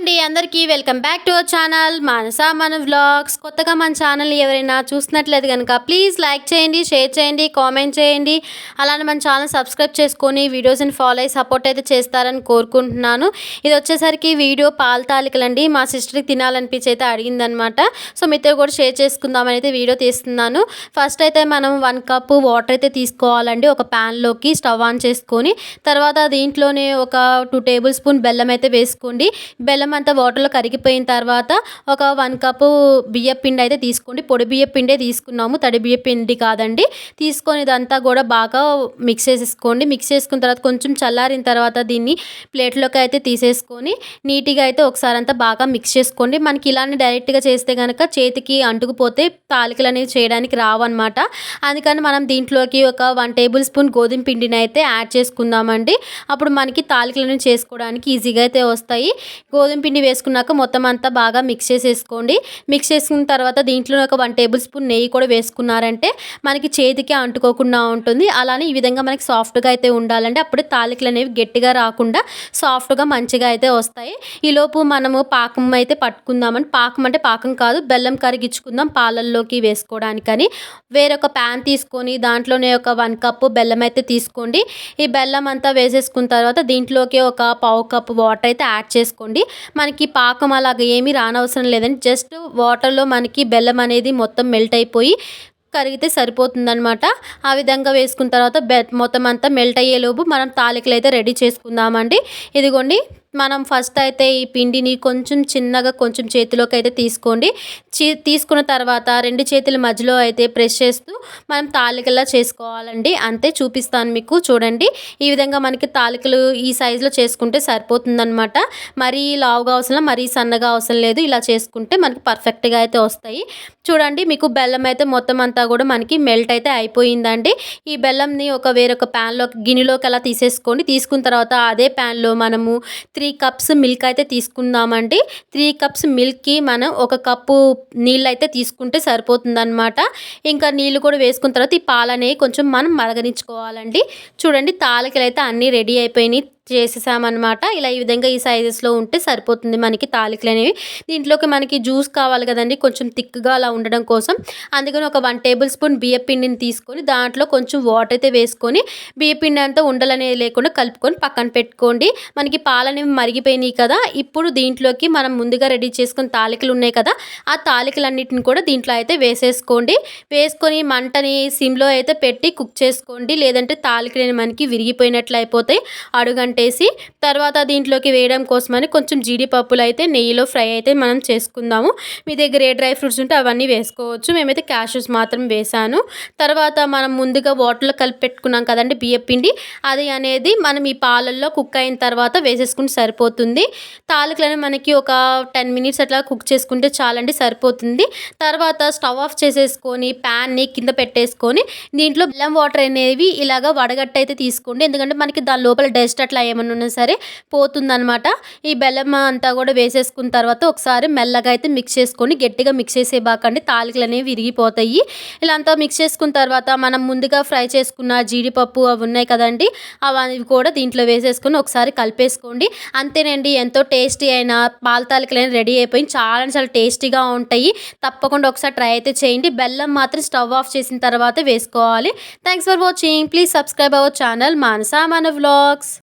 అండి అందరికీ welcome back to our channel Manasa Mana vlogs. కొత్తగా మన ఛానల్ ఎవరైనా చూసినట్లేదు కనుక ప్లీజ్ లైక్ చేయండి షేర్ చేయండి కామెంట్ చేయండి. అలానే మన ఛానల్ సబ్స్క్రైబ్ చేసుకొని వీడియోస్ని ఫాలో అయ్యి సపోర్ట్ అయితే చేస్తారని కోరుకుంటున్నాను. ఇది వచ్చేసరికి వీడియో పాల తాలికలండి. మా సిస్టర్కి తినాలనిపించి అయితే అడిగిందనమాట. సో మీతో కూడా షేర్ చేసుకుందామని అయితే వీడియో తీస్తున్నాను. ఫస్ట్ అయితే మనం వన్ కప్ వాటర్ అయితే తీసుకోవాలండి ఒక ప్యాన్లోకి స్టవ్ ఆన్ చేసుకొని. తర్వాత దీంట్లోనే ఒక టూ టేబుల్ స్పూన్ బెల్లం అయితే వేసుకోండి. బెల్లం అంతా వాటర్లో కరిగిపోయిన తర్వాత ఒక వన్ కప్పు బియ్య పిండి అయితే తీసుకోండి. పొడి బియ్య పిండే తీసుకున్నాము. తడి బియ్య పిండి కాదండి. తీసుకొని ఇదంతా కూడా బాగా మిక్స్ చేసేసుకోండి. మిక్స్ చేసుకున్న తర్వాత కొంచెం చల్లారిన తర్వాత దీన్ని ప్లేట్లోకి అయితే తీసేసుకొని నీట్గా అయితే ఒకసారి అంతా బాగా మిక్స్ చేసుకోండి. మనకి ఇలానే డైరెక్ట్గా చేస్తే కనుక చేతికి అంటుకుపోతే తాలికలు అనేవి చేయడానికి రావన్నమాట. అందుకని మనం దీంట్లోకి ఒక వన్ టేబుల్ స్పూన్ గోధుమ పిండిని అయితే యాడ్ చేసుకుందామండి. అప్పుడు మనకి తాలికలను చేసుకోవడానికి ఈజీగా అయితే వస్తాయి. గోధుమ పిండి వేసుకున్నాక మొత్తం అంతా బాగా మిక్స్ చేసేసుకోండి. మిక్స్ చేసుకున్న తర్వాత దీంట్లో ఒక వన్ టేబుల్ స్పూన్ నెయ్యి కూడా వేసుకున్నారంటే మనకి చేతికి అంటుకోకుండా ఉంటుంది. అలానే ఈ విధంగా మనకి సాఫ్ట్గా అయితే ఉండాలంటే అప్పుడే తాలికలు అనేవి గట్టిగా రాకుండా సాఫ్ట్గా మంచిగా అయితే వస్తాయి. ఈలోపు మనము పాకం అయితే పట్టుకుందామని పాకం అంటే పాకం కాదు బెల్లం కరిగించుకుందాం పాలల్లోకి వేసుకోవడానికని. వేరొక ప్యాన్ తీసుకొని దాంట్లోనే ఒక వన్ కప్పు బెల్లం అయితే తీసుకోండి. ఈ బెల్లం అంతా వేసేసుకున్న తర్వాత దీంట్లోకి ఒక పావు కప్పు వాటర్ అయితే యాడ్ చేసుకోండి. మనకి పాకం అలాగ ఏమీ రానవసరం లేదండి. జస్ట్ వాటర్లో మనకి బెల్లం అనేది మొత్తం మెల్ట్ అయిపోయి కరిగితే సరిపోతుందనమాట ఆ విధంగా వేసుకున్న తర్వాత బె మొత్తం అంతా మెల్ట్ అయ్యేలోపు మనం తాలికలు అయితే రెడీ చేసుకుందామండి. ఇదిగోండి మనం ఫస్ట్ అయితే ఈ పిండిని కొంచెం చిన్నగా కొంచెం చేతిలోకి అయితే తీసుకోండి తీసుకున్న తర్వాత రెండు చేతుల మధ్యలో అయితే ప్రెస్ చేస్తూ మనం తాలికలా చేసుకోవాలండి. అంతే చూపిస్తాను మీకు చూడండి. ఈ విధంగా మనకి తాలికలు ఈ సైజులో చేసుకుంటే సరిపోతుందనమాట మరీ లావుగా అవసరం మరీ సన్నగా అవసరం లేదు. ఇలా చేసుకుంటే మనకి పర్ఫెక్ట్గా అయితే వస్తాయి. చూడండి మీకు బెల్లం అయితే మొత్తం అంతా కూడా మనకి మెల్ట్ అయితే అయిపోయిందండి. ఈ బెల్లంని ఒక వేరొక ప్యాన్లో గిన్నెలోకి అలా తీసేసుకోండి తీసుకున్న తర్వాత అదే ప్యాన్లో మనము త్రీ కప్స్ మిల్క్ అయితే తీసుకుందామండి. త్రీ కప్స్ మిల్క్కి మనం ఒక కప్పు నీళ్ళు అయితే తీసుకుంటే సరిపోతుందన్నమాట. ఇంకా నీళ్ళు కూడా వేసుకున్న తర్వాత ఈ పాలనేవి కొంచెం మనం మరగనించుకోవాలండి చూడండి తాలకలు అయితే అన్నీ రెడీ అయిపోయినాయి. చేసేసామన్నమాట. ఇలా ఈ విధంగా ఈ సైజెస్లో ఉంటే సరిపోతుంది మనకి తాలికలు అనేవి దీంట్లోకి మనకి జ్యూస్ కావాలి కదండి కొంచెం థిక్గా అలా ఉండడం కోసం. అందుకని ఒక వన్ టేబుల్ స్పూన్ బియ్యపిండిని తీసుకొని దాంట్లో కొంచెం వాటర్ అయితే వేసుకొని బియ్యపిండి అంతా ఉండలనేది లేకుండా కలుపుకొని పక్కన పెట్టుకోండి. మనకి పాలనేవి మరిగిపోయినాయి కదా ఇప్పుడు దీంట్లోకి మనం ముందుగా రెడీ చేసుకున్న తాలికలు ఉన్నాయి కదా ఆ తాలికలన్నిటిని కూడా దీంట్లో అయితే వేసేసుకోండి. వేసుకొని మంటని సిమ్లో అయితే పెట్టి కుక్ చేసుకోండి. లేదంటే తాలికలు మనకి విరిగిపోయినట్లు అయిపోతాయి. అడుగంటే పెట్టేసి తర్వాత దీంట్లోకి వేయడం కోసమని కొంచెం జీడిపప్పులు అయితే నెయ్యిలో ఫ్రై అయితే మనం చేసుకుందాము. మీ దగ్గర ఏ డ్రై ఫ్రూట్స్ ఉంటే అవన్నీ వేసుకోవచ్చు. మేమైతే క్యాషెస్ మాత్రం వేసాను. తర్వాత మనం ముందుగా వాటర్లో కలిపి పెట్టుకున్నాం కదండి బియ్యం పిండి. అది అనేది మనం ఈ పాలల్లో కుక్ అయిన తర్వాత వేసేసుకుంటే సరిపోతుంది. తాలికలను మనకి ఒక టెన్ మినిట్స్ అట్లా కుక్ చేసుకుంటే చాలండి సరిపోతుంది. తర్వాత స్టవ్ ఆఫ్ చేసేసుకొని ప్యాన్ని కింద పెట్టేసుకొని దీంట్లో బెల్లం వాటర్ అనేవి ఇలాగ వడగట్టయితే తీసుకోండి. ఎందుకంటే మనకి దాని లోపల డస్ట్ అట్లా ఏమన్నా ఉన్నా సరే పోతుందనమాట ఈ బెల్లం అంతా కూడా వేసేసుకున్న తర్వాత ఒకసారి మెల్లగా అయితే మిక్స్ చేసుకొని గట్టిగా మిక్స్ చేసే బాకండి తాలికలు అనేవి విరిగిపోతాయి. ఇలా అంతా మిక్స్ చేసుకున్న తర్వాత మనం ముందుగా ఫ్రై చేసుకున్న జీడిపప్పు అవి ఉన్నాయి కదండి అవి కూడా దీంట్లో వేసేసుకొని ఒకసారి కలిపేసుకోండి. అంతేనండి ఎంతో టేస్టీ అయిన పాల తాలికలైనా రెడీ అయిపోయి చాలా చాలా టేస్టీగా ఉంటాయి. తప్పకుండా ఒకసారి ట్రై అయితే చేయండి. బెల్లం మాత్రం స్టవ్ ఆఫ్ చేసిన తర్వాత వేసుకోవాలి. Thanks for watching please subscribe our channel Manasa Mana vlogs